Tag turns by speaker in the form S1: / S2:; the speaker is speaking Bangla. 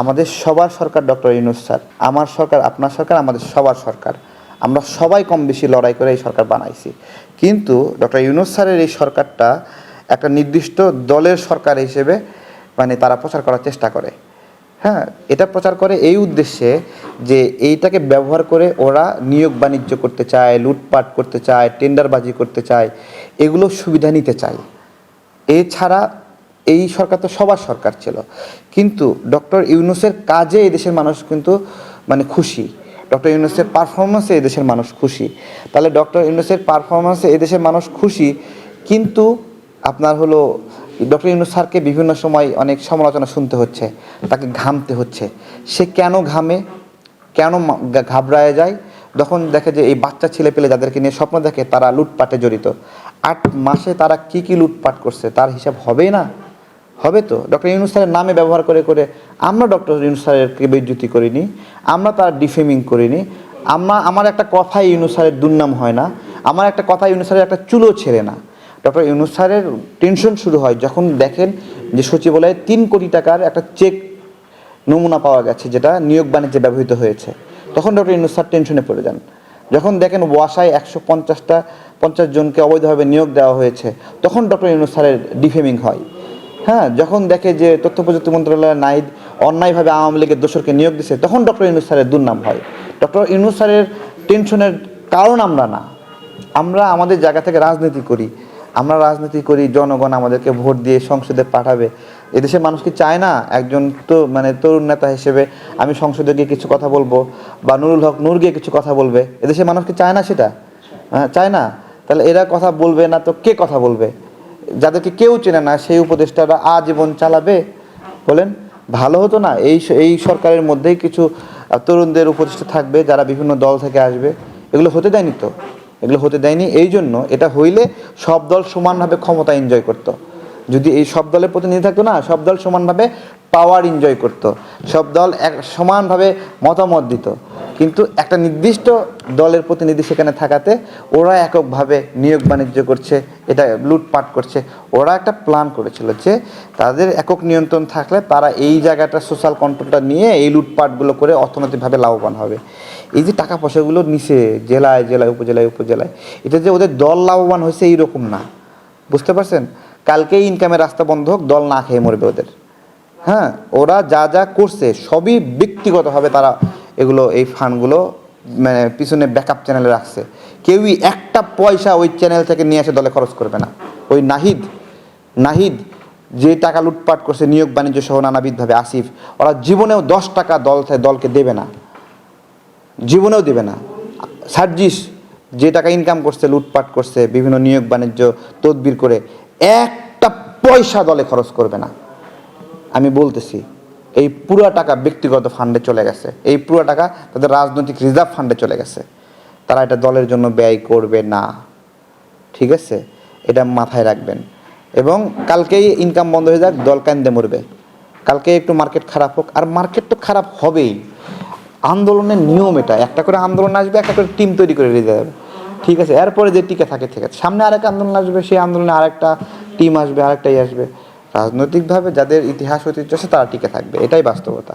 S1: আমাদের সবার সরকার ডক্টর ইউনুস স্যার। আমার সরকার, আপনার সরকার, আমাদের সবার সরকার। আমরা সবাই কম বেশি লড়াই করে এই সরকার বানাইছি। কিন্তু ডক্টর ইউনুস স্যারের এই সরকারটা একটা নির্দিষ্ট দলের সরকার হিসেবে মানে তারা প্রচার করার চেষ্টা করে। হ্যাঁ এটা প্রচার করে এই উদ্দেশ্যে যে এইটাকে ব্যবহার করে ওরা নিয়োগ বাণিজ্য করতে চায়, লুটপাট করতে চায়, টেন্ডারবাজি করতে চায়, এগুলো সুবিধা নিতে চায়। এছাড়া এই সরকার তো সবার সরকার ছিল। কিন্তু ডক্টর ইউনুসের কাজে এই দেশের মানুষ কিন্তু মানে খুশি। ডক্টর ইউনুসের পারফরমেন্সে এই দেশের মানুষ খুশি। তাহলে ডক্টর ইউনুসের পারফরমেন্সে এই দেশের মানুষ খুশি, কিন্তু আপনার হলো, ডক্টর ইউনুস স্যারকে বিভিন্ন সময় অনেক সমালোচনা শুনতে হচ্ছে, তাকে ঘামতে হচ্ছে। সে কেন ঘামে? কেন ঘাবড়ায় যায়? যখন দেখে যে এই বাচ্চা ছেলে পেলে যাদেরকে নিয়ে স্বপ্ন দেখে তারা লুটপাটে জড়িত। আট মাসে তারা কি কি লুটপাট করছে, তার হিসাব হবে না? হবে তো? ডক্টর ইউনুস স্যারের নামে ব্যবহার করে করে আমরা ডক্টর ইউনুস স্যারেরকে বিদ্যুতি করিনি, আমরা তার ডিফেমিং করিনি। আমরা, আমার একটা কথাই ইউনুস স্যারের দুর্নাম হয় না। আমার একটা কথা ইউনুস স্যারের একটা চুলো ছেড়ে না। ডক্টর ইউনুস স্যারের টেনশন শুরু হয় যখন দেখেন যে সচিবালয়ে তিন কোটি টাকার একটা চেক নমুনা পাওয়া গেছে, যেটা নিয়োগ বাণিজ্যে ব্যবহৃত হয়েছে। তখন ডক্টর ইউনুস স্যার টেনশনে পড়ে যান। যখন দেখেন ওয়াসায় একশো পঞ্চাশটা, পঞ্চাশ জনকে অবৈধভাবে নিয়োগ দেওয়া হয়েছে, তখন ডক্টর ইউনুস স্যারের ডিফেমিং হয়। হ্যাঁ যখন দেখে যে তথ্য প্রযুক্তি মন্ত্রণালয়ের নাইদ অন্যায়ভাবে আওয়ামী লীগের দোসরকে নিয়োগ দিছে, তখন ডক্টর ইউনুস স্যারের দুর্নাম হয়। ডক্টর ইউনুস স্যারের টেনশনের কারণ আমরা না। আমরা আমাদের জায়গা থেকে রাজনীতি করি। আমরা রাজনীতি করি, জনগণ আমাদেরকে ভোট দিয়ে সংসদে পাঠাবে। এদেশের মানুষ কি চায় না একজন তো মানে তরুণ নেতা হিসেবে আমি সংসদে গিয়ে কিছু কথা বলব বা নুরুল হক নূর গিয়ে কিছু কথা বলবে? এদেশের মানুষ কি চায় না সেটা? হ্যাঁ চায় না। তাহলে এরা কথা বলবে না তো কে কথা বলবে? যাদেরকে কেউ চেনে না, সেই উপদেষ্টারা আজীবন চালাবে? বলেন, ভালো হতো না? এই এই সরকারের মধ্যেই কিছু তরুণদের উপদেষ্টা থাকবে যারা বিভিন্ন দল থেকে আসবে। এগুলো হতে দেয়নি তো? এগুলো হতে দেয়নি। এই জন্য এটা হইলে সব দল সমানভাবে ক্ষমতা এনজয় করতো। যদি এই সব দলের প্রতিনিধি থাকতো না, সব দল সমানভাবে পাওয়ার এনজয় করতো। সব দল এক, সমানভাবে মতামত দিত। কিন্তু একটা নির্দিষ্ট দলের প্রতিনিধি সেখানে থাকাতে ওরা এককভাবে নিয়োগ বাণিজ্য করছে, এটা লুটপাট করছে। ওরা একটা প্ল্যান করেছিল যে তাদের একক নিয়ন্ত্রণ থাকলে তারা এই জায়গাটা সোশ্যাল কন্ট্রোলটা নিয়ে এই লুটপাটগুলো করে অর্থনৈতিকভাবে লাভবান হবে। এই যে টাকা পয়সাগুলো নিছে জেলায় জেলায়, উপজেলায় উপজেলায়, এটা যে ওদের দল লাভবান হয়েছে এইরকম না। বুঝতে পারছেন? কালকেই ইনকামের রাস্তা বন্ধ হোক, দল না খেয়ে মরবে ওদের। হ্যাঁ? ওরা যা যা করছে, সবই ব্যক্তিগতভাবে তারা এগুলো, এই ফান্ডগুলো মানে পিছনে ব্যাকআপ চ্যানেলে রাখছে। কেউই একটা পয়সা ওই চ্যানেল থেকে নিয়ে এসে দলে খরচ করবে না। ওই নাহিদ নাহিদ যে টাকা লুটপাট করছে, নিয়োগ বাণিজ্য সহ নানাবিধভাবে, আসিফ, ওরা জীবনেও দশ টাকা দল দলকে দেবে না। জীবনেও দেবে না। সার্জিস যে টাকা ইনকাম করছে, লুটপাট করছে, বিভিন্ন নিয়োগ বাণিজ্য তদবির করে, একটা পয়সা দলে খরচ করবে না। আমি বলতেছি এই পুরো টাকা ব্যক্তিগত ফান্ডে চলে গেছে। এই পুরো টাকা তাদের রাজনৈতিক রিজার্ভ ফান্ডে চলে গেছে। তারা এটা দলের জন্য ব্যয় করবে না। ঠিক আছে? এটা মাথায় রাখবেন। এবং কালকেই ইনকাম বন্ধ হয়ে যাক, দল কান্দে মরবে। কালকে একটু মার্কেট খারাপ হোক। আর মার্কেট তো খারাপ হবেই। আন্দোলনের নিয়ম এটা। একটা করে আন্দোলন আসবে, একটা করে টিম তৈরি করে দিয়ে যাবে ঠিক আছে? এরপরে যে টিকে থাকে, ঠিক আছে। সামনে আরেক আন্দোলন আসবে, সেই আন্দোলনে আরেকটা টিম আসবে, আরেকটাই আসবে। রাজনৈতিকভাবে যাদের ইতিহাস ঐতিহ্য আছে তারা টিকে থাকবে। এটাই বাস্তবতা।